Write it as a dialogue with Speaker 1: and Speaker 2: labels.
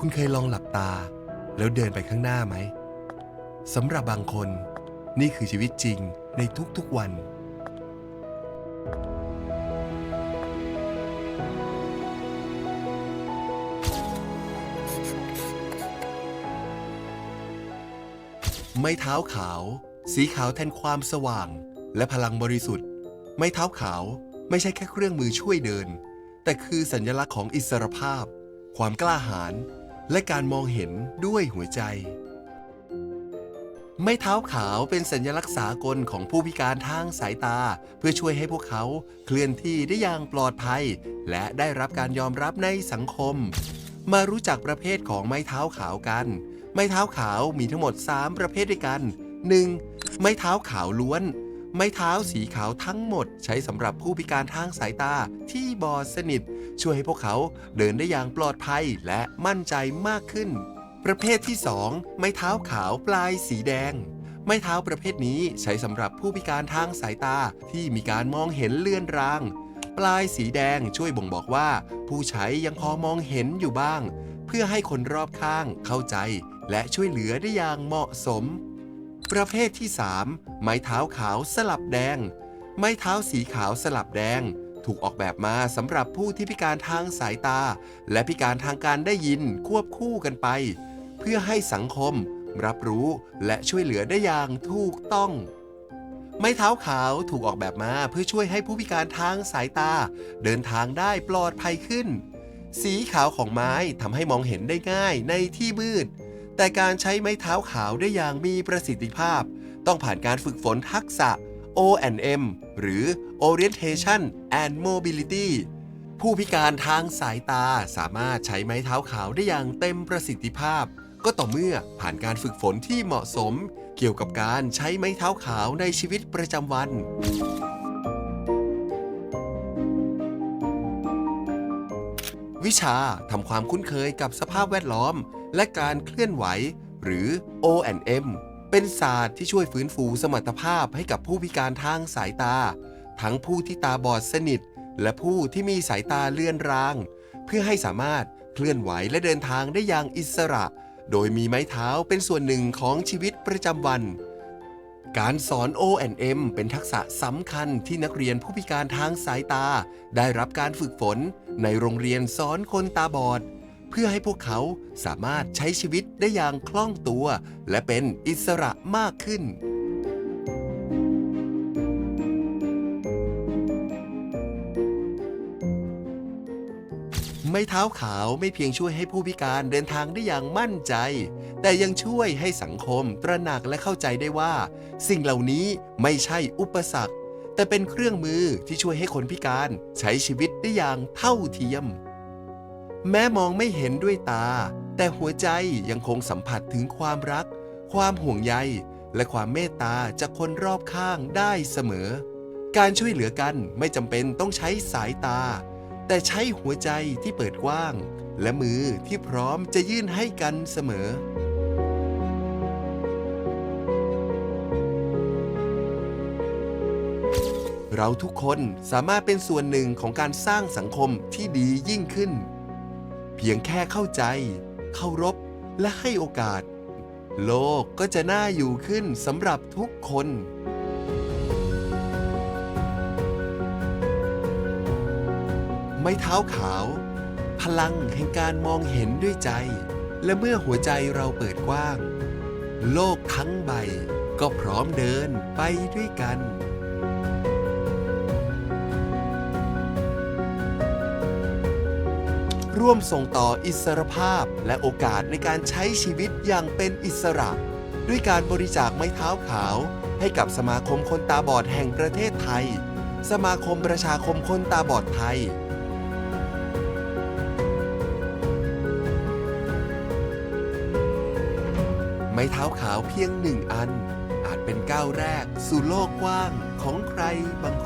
Speaker 1: คุณเคยลองหลับตา แล้วเดินไปข้างหน้าไหมสำหรับบางคน นี่คือชีวิตจริงในทุกๆวัน ไม้เท้าขาว สีขาวแทนความสว่าง และพลังบริสุทธิ์ ไม้เท้าขาวไม่ใช่แค่เครื่องมือช่วยเดิน แต่คือสัญลักษณ์ของอิสรภาพ ความกล้าหาญ และการมองเห็นด้วยหัวใจ ไม้เท้าขาวเป็นสัญลักษณ์สากลของผู้พิการทางสายตา เพื่อช่วยให้พวกเขาเคลื่อนที่ได้อย่างปลอดภัย และได้รับการยอมรับในสังคม มารู้จักประเภทของไม้เท้าขาวกัน ไม้เท้าขาวมีทั้งหมด 3 ประเภทด้วยกัน 1. ไม้เท้าขาวล้วน ไม้เท้าสีขาวทั้งหมดใช้สำหรับผู้พิการทางสายตาที่บอดสนิท ช่วยให้พวกเขาเดินได้อย่างปลอดภัยและมั่นใจมากขึ้น ประเภทที่ 2 ไม้เท้าขาวปลายสีแดง ไม้เท้าประเภทนี้ใช้สำหรับผู้พิการทางสายตาที่มีการมองเห็นเลื่อนราง ปลายสีแดงช่วยบ่งบอกว่า ผู้ใช้ยังพอมองเห็นอยู่บ้าง เพื่อให้คนรอบข้างเข้าใจ และช่วยเหลือได้อย่างเหมาะสม ประเภทที่ 3 ไม้เท้าขาวสลับแดง ไม้เท้าสีขาวสลับแดง ถูกออกแบบมาสำหรับผู้ที่พิการทางสายตา และพิการทางการได้ยินควบคู่กันไป เพื่อให้สังคม รับรู้และช่วยเหลือได้อย่างถูกต้อง ไม้เท้าขาวถูกออกแบบมาเพื่อช่วยให้ผู้พิการทางสายตา เดินทางได้ปลอดภัยขึ้น สีขาวของไม้ทำให้มองเห็นได้ง่ายในที่มืด แต่การใช้ไม้เท้าขาวได้อย่างมีประสิทธิภาพ ต้องผ่านการฝึกฝนทักษะ O&M หรือ Orientation and Mobility ผู้พิการทางสายตาสามารถใช้ไม้เท้าขาวได้อย่างเต็มประสิทธิภาพ ก็ต่อเมื่อผ่านการฝึกฝนที่เหมาะสม เกี่ยวกับการใช้ไม้เท้าขาวในชีวิตประจำวัน วิชาทำความคุ้นเคยกับสภาพแวดล้อม และการเคลื่อนไหว หรือ O&M เป็นศาสตร์ที่ช่วยฟื้นฟูสมรรถภาพให้กับผู้พิการทางสายตา ทั้งผู้ที่ตาบอดสนิท และผู้ที่มีสายตาเลื่อนราง เพื่อให้สามารถเคลื่อนไหวและเดินทางได้อย่างอิสระ โดยมีไม้เท้าเป็นส่วนหนึ่งของชีวิตประจำวัน การสอน O&M เป็นทักษะสำคัญที่นักเรียนผู้พิการทางสายตา ได้รับการฝึกฝน ในโรงเรียนสอนคนตาบอด เพื่อให้พวกเขาสามารถใช้ชีวิตได้อย่างคล่องตัว และเป็นอิสระมากขึ้น ไม้เท้าขาวไม่เพียงช่วยให้ผู้พิการเดินทางได้อย่างมั่นใจ แต่ยังช่วยให้สังคมตระหนักและเข้าใจได้ว่า สิ่งเหล่านี้ไม่ใช่อุปสรรค แต่เป็นเครื่องมือที่ช่วยให้คนพิการใช้ชีวิตได้อย่างเท่าเทียม แม้มองไม่เห็นด้วยตา แต่หัวใจยังคงสัมผัสถึงความรัก ความห่วงใย และความเมตตาจากคนรอบข้างได้เสมอ การช่วยเหลือกันไม่จำเป็นต้องใช้สายตา แต่ใช้หัวใจที่เปิดกว้าง และมือที่พร้อมจะยื่นให้กันเสมอ เราทุกคนสามารถเป็นส่วนหนึ่งของการสร้างสังคมที่ดียิ่งขึ้น เพียงแค่เข้าใจ เคารพ และให้โอกาส โลกก็จะน่าอยู่ขึ้นสำหรับทุกคน ไม้เท้าขาว พลังแห่งการมองเห็นด้วยใจ และเมื่อหัวใจเราเปิดกว้าง โลกทั้งใบก็พร้อมเดินไปด้วยกันร่วมส่งต่ออิสรภาพและโอกาสในการใช้ชีวิตอย่างเป็นอิสระ ด้วยการบริจาคไม้เท้าขาว ให้กับสมาคมคนตาบอดแห่งประเทศไทย สมาคมประชาคมคนตาบอดไทย ไม้เท้าขาวเพียงหนึ่งอัน อาจเป็นก้าวแรกสู่โลกกว้างของใครบางคน